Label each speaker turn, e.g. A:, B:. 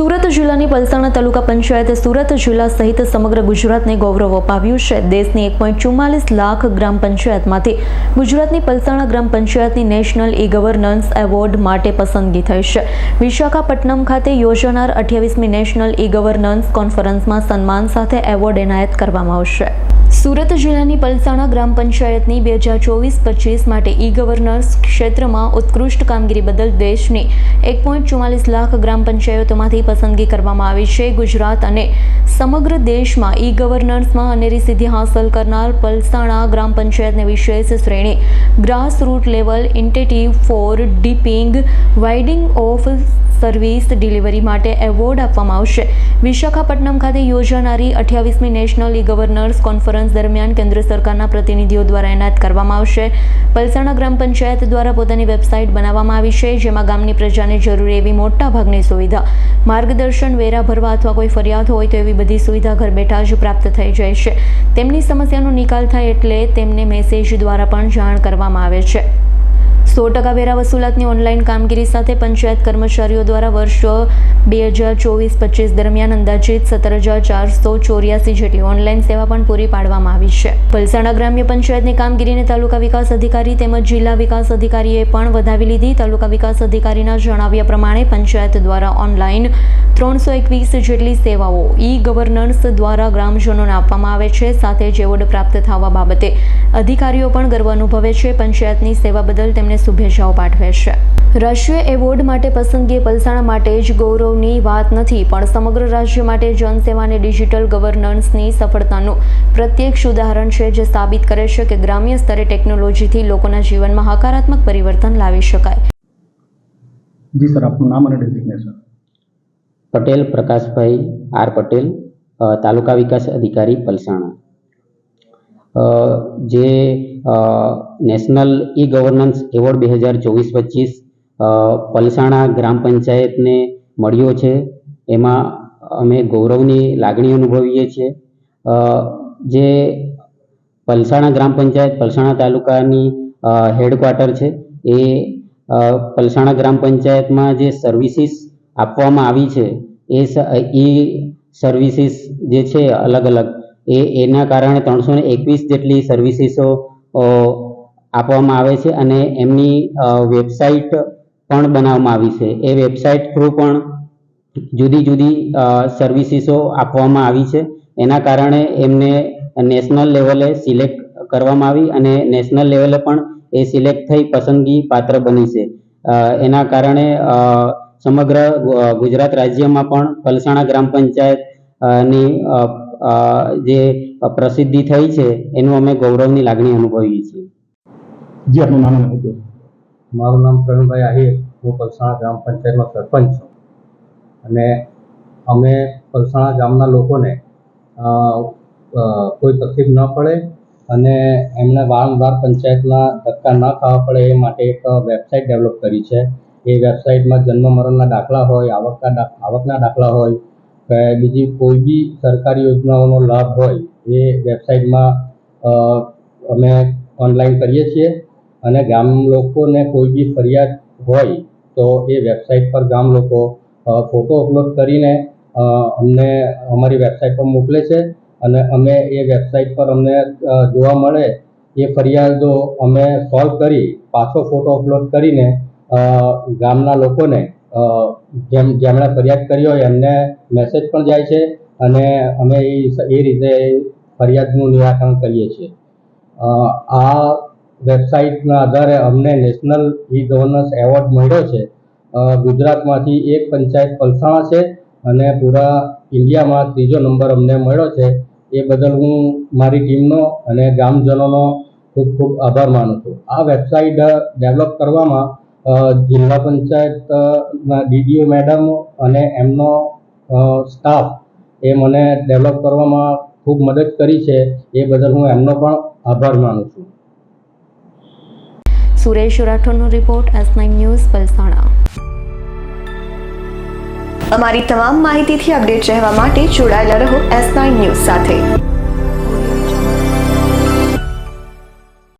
A: સુરત જિલ્લાની પલસાણા તાલુકા પંચાયતે સુરત જિલ્લા સહિત સમગ્ર ગુજરાતને ગૌરવ અપાવ્યું છે. દેશની એક પોઈન્ટ ચુમ્માલીસ લાખ ગ્રામ પંચાયતમાંથી ગુજરાતની પલસાણા ગ્રામ પંચાયતની નેશનલ ઈ ગવર્નન્સ એવોર્ડ માટે પસંદગી થઈ છે. વિશાખાપટ્ટનમ ખાતે યોજાનાર અઠ્યાવીસમી નેશનલ ઈ ગવર્નન્સ કોન્ફરન્સમાં સન્માન સાથે એવોર્ડ એનાયત કરવામાં આવશે. સુરત જિલ્લાની પલસાણા ગ્રામ પંચાયતની બે હજાર ચોવીસ પચીસ માટે ઈ ગવર્નન્સ ક્ષેત્રમાં ઉત્કૃષ્ટ કામગીરી બદલ દેશની એક પોઈન્ટ ચુમ્માલીસ લાખ ગ્રામ પંચાયતોમાંથી પસંદગી કરવામાં આવી છે. ગુજરાત અને સમગ્ર દેશમાં ઈ ગવર્નન્સમાં અનેરી સિદ્ધિ હાંસલ કરનાર પલસાણા ગ્રામ પંચાયતને વિશેષ શ્રેણી grass root level initiative for deepening, widening of service delivery માટે એવોર્ડ આપવામાં આવશે. વિશાખાપટ્ટનમ ખાતે યોજાનારી અઠ્યાવીસમી નેશનલ ઈ ગવર્નર્સ કોન્ફરન્સ દરમિયાન કેન્દ્ર સરકારના પ્રતિનિધિઓ દ્વારા એનાયત કરવામાં આવશે. પલસાણા ગ્રામ પંચાયત દ્વારા પોતાની વેબસાઇટ બનાવવામાં આવી છે, જેમાં ગામની પ્રજાને જરૂરી એવી મોટા ભાગની સુવિધા. માર્ગદર્શન વેરા ભરવા અથવા કોઈ ફરિયાદ હોય તો એવી બધી સુવિધા ઘર બેઠા જ પ્રાપ્ત થઈ જાય છે. તેમની સમસ્યાનો નિકાલ થાય એટલે તેમને મેસેજ દ્વારા પણ જાણ કરવામાં આવે છે. સો ટકા વેરા વસૂલાતની ઓનલાઈન કામગીરી સાથે પંચાયત કર્મચારીઓ દ્વારા વર્ષ બે હજાર ચોવીસ પચીસ દરમિયાન અંદાજિત સત્તર હજાર ચારસો ચોર્યાસી જેટલી ઓનલાઈન સેવા પણ પૂરી પાડવામાં આવી છે. પલસાણા ગ્રામ્ય પંચાયતની કામગીરીને તાલુકા વિકાસ અધિકારી તેમજ જિલ્લા વિકાસ અધિકારીએ પણ વધાવી લીધી. તાલુકા વિકાસ અધિકારીના જણાવ્યા પ્રમાણે પંચાયત દ્વારા ઓનલાઈન ત્રણસો એકવીસ જેટલી સેવાઓ ઈ ગવર્નન્સ દ્વારા ગ્રામજનોને આપવામાં આવે છે, સાથે જેવોર્ડ પ્રાપ્ત થવા બાબતે અધિકારીઓ પણ ગર્વ અનુભવે છે. પંચાયતની સેવા બદલ તેમને શુભેચ્છાઓ પાઠવે છે. રાષ્ટ્રીય એવોર્ડ માટે પસંદગી પલસાણા માટે જ ગૌરવની વાત નથી પણ સમગ્ર રાજ્ય માટે જનસેવા અને ડિજિટલ ગવર્નન્સની સફળતાનું પ્રત્યક્ષ ઉદાહરણ છે જે સાબિત કરે છે કે ગ્રામ્ય સ્તરે ટેકનોલોજીથી લોકોના જીવનમાં હકારાત્મક પરિવર્તન લાવી શકાય.
B: જી સર આપનું નામ અને ડેઝિગ્નેશન
C: પટેલ પ્રકાશભાઈ આર પટેલ તાલુકા વિકાસ અધિકારી પલસાણા. જે નેશનલ ઈ ગવર્નન્સ એવોર્ડ બે હજાર ચોવીસ પચીસ પલસાણા ગ્રામ પંચાયતને મળ્યો છે. એમાં અમે ગૌરવની લાગણી અનુભવીએ છીએ. જે પલસાણા ગ્રામ પંચાયત, પલસાણા તાલુકાની હેડક્વાર્ટર છે, એ પલસાણા ગ્રામ પંચાયતમાં જે સર્વિસીસ આપવામાં આવી છે, એ ઈ સર્વિસીસ જે છે અલગ અલગ, એ, એના કારણે ત્રણસો ને એકવીસ જેટલી સર્વિસીસો આપવામાં આવે છે અને એમની વેબસાઇટ પણ બનાવવામાં આવી છે. એ વેબસાઇટ થ્રુ પણ જુદી જુદી સર્વિસીસો આપવામાં આવી છે. એના કારણે એમને નેશનલ લેવલે સિલેક્ટ કરવામાં આવી અને નેશનલ લેવલે પણ એ સિલેક્ટ થઈ પસંદગી પાત્ર બની છે. એના કારણે સમગ્ર ગુજરાત રાજ્યમાં પણ પલસાણા ગ્રામ પંચાયતની અ, અ, જે પ્રસિદ્ધિ થઈ છે એનું અમે ગૌરવની લાગણી અનુભવીએ છીએ.
B: જી આપનું નામ
D: મારું નામ પ્રવીણભાઈ આહિર હું પલસાણા ગ્રામ પંચાયતનો સરપંચ છું. અને અમે પલસાણા ગામના લોકોને કોઈ તકલીફ ન પડે અને એમને વારંવાર પંચાયતના ધક્કા ન ખાવા પડે એ માટે એક વેબસાઇટ ડેવલપ કરી છે. એ વેબસાઇટમાં જન્મ મરણના દાખલા હોય આવકના આવકના દાખલા હોય કે બીજી કોઈ બી સરકારી યોજનાઓનો લાભ હોય એ વેબસાઇટમાં અમે ઓનલાઈન કરીએ છીએ અને ગામ લોકોને કોઈ બી ફરિયાદ હોય તો એ વેબસાઇટ પર ગામ લોકો ફોટો અપલોડ કરીને અમને અમારી વેબસાઇટ પર મોકલે છે અને અમે એ વેબસાઇટ પર અમને જોવા મળે એ ફરિયાદો અમે સોલ્વ કરી, પાછો ફોટો અપલોડ કરીને ગામના લોકોને જેમ, જેમણે ફરિયાદ કરી હોય એમને મેસેજ પણ જાય છે અને અમે એ એ રીતે ફરિયાદનું નિરાકરણ કરીએ છીએ. આ વેબસાઇટના આધારે અમને નેશનલ ઈ ગવર્નન્સ એવોર્ડ મળ્યો છે. ગુજરાતમાંથી એક પંચાયત પલસાણા છે અને પૂરા ઇન્ડિયામાં ત્રીજો નંબર અમને મળ્યો છે. એ બદલ હું મારી ટીમનો અને ગામજનોનો ખૂબ ખૂબ આભાર માનું છું. આ વેબસાઇટ ડેવલપ કરવામાં જિલ્લા પંચાયતના ડીડીઓ મેડમ અને એમનો સ્ટાફ એ મને ડેવલપ કરવામાં ખૂબ મદદ કરી છે. એ બદલ હું એમનો પણ આભાર માનું છું.
A: Suresh રાઠોડનો report S nine news Palsana.
E: અમારી તમામ માહિતીથી અપડેટ રહેવા માટે જોડાયેલા રહો એસ નાઇન ન્યૂઝ સાથે.